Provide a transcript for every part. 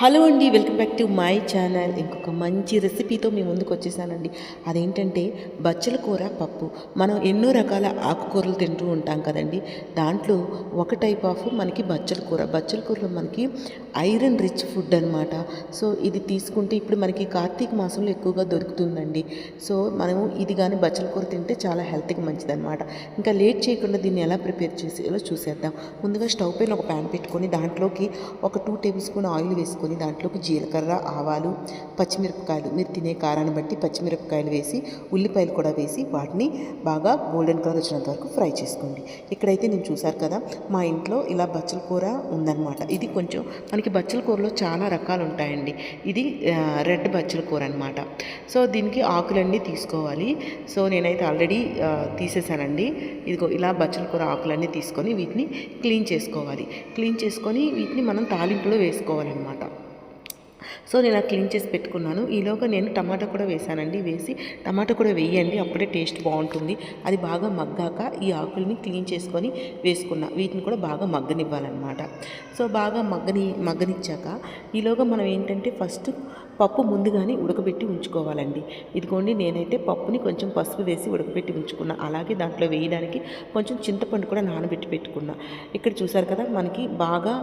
Hello అండి welcome back to my channel. ఇంకొక మంచి రెసిపీతో మీ ముందుకు వచ్చేసానండి. అదేంటంటే బచ్చల కూర పప్పు. మనం ఎన్నో రకాల ఆకుకూరలు తింటూ ఉంటాం కదండి. దాంట్లో ఒక టైప్ ఆఫ్ మనకి బచ్చల కూర. బచ్చల కూరలో మనకి ఐరన్ రిచ్ ఫుడ్ అనమాట సో ఇది తీసుకుంటే ఇప్పుడు మనకి కార్తీక మాసంలో ఎక్కువగా దొరుకుతుందండి. సో మనము ఇది కానీ బచ్చల కూర తింటే చాలా హెల్త్కి మంచిదన్నమాట. ఇంకా లేట్ చేయకుండా దీన్ని ఎలా ప్రిపేర్ చేసేలో చూసేద్దాం. ముందుగా స్టవ్ పైన ఒక ప్యాన్ పెట్టుకొని దాంట్లోకి ఒక టూ టేబుల్ స్పూన్ ఆయిల్ వేసుకొని దాంట్లోకి జీలకర్ర ఆవాలు పచ్చిమిరపకాయలు. మీరు తినే కారాన్ని బట్టి పచ్చిమిరపకాయలు వేసి ఉల్లిపాయలు కూడా వేసి వాటిని బాగా గోల్డెన్ కలర్ వచ్చినంత వరకు ఫ్రై చేసుకోండి. ఇక్కడైతే నేను చూశారు కదా మా ఇంట్లో ఇలా బచ్చల కూర ఉందన్నమాట. ఇది కొంచెం మనకి బచ్చల కూరలో చాలా రకాలు ఉంటాయండి. ఇది రెడ్ బచ్చల కూర అనమాట సో దీనికి ఆకులన్నీ తీసుకోవాలి. సో నేనైతే ఆల్రెడీ తీసేసానండి. ఇదిగో ఇలా బచ్చల కూర ఆకులన్నీ తీసుకొని వీటిని క్లీన్ చేసుకోవాలి. క్లీన్ చేసుకొని వీటిని మనం తాలింపులో వేసుకోవాలన్నమాట. సో నేను ఆ క్లీన్ చేసి పెట్టుకున్నాను. ఈలోగా నేను టమాటా కూడా వేసానండి. వేసి టమాటా కూడా వేయండి. అప్పుడే టేస్ట్ బాగుంటుంది. అది బాగా మగ్గాక ఈ ఆకుల్ని క్లీన్ చేసుకొని వేసుకున్నా వీటిని కూడా బాగా మగ్గనివ్వాలన్నమాట. సో బాగా మగ్గని మగ్గనిచ్చాక ఈలోగా మనం ఏంటంటే ఫస్ట్ పప్పు ముందుగానే ఉడకబెట్టి ఉంచుకోవాలండి. ఇదిగోండి నేనైతే పప్పుని కొంచెం పసుపు వేసి ఉడకబెట్టి ఉంచుకున్నా. అలాగే దాంట్లో వేయడానికి కొంచెం చింతపండు కూడా నానబెట్టి పెట్టుకున్నా. ఇక్కడ చూసారు కదా మనకి బాగా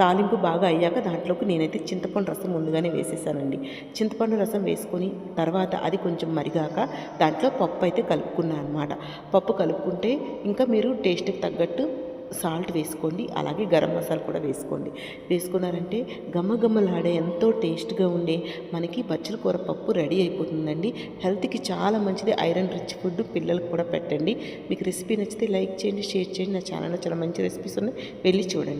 తాలింపు బాగా అయ్యాక దాంట్లోకి నేనైతే చింతపండు రసం ముందుగానే వేసేసానండి. చింతపండు రసం వేసుకొని తర్వాత అది కొంచెం మరిగాక దాంట్లో పప్పు అయితే కలుపుకున్నాను అనమాట పప్పు కలుపుకుంటే ఇంకా మీరు టేస్ట్కి తగ్గట్టు సాల్ట్ వేసుకోండి అలాగే గరం మసాలా కూడా వేసుకోండి. వేసుకున్నారంటే గమ్మగమ్మలాడే ఎంతో టేస్ట్గా ఉండే మనకి బచ్చల కూర పప్పు రెడీ అయిపోతుందండి. హెల్త్కి చాలా మంచిది ఐరన్ రిచ్ ఫుడ్ పిల్లలకు కూడా పెట్టండి. మీకు రెసిపీ నచ్చితే లైక్ చేయండి షేర్ చేయండి. నా ఛానల్లో చాలా మంచి రెసిపీస్ ఉన్నాయి. వెళ్ళి చూడండి.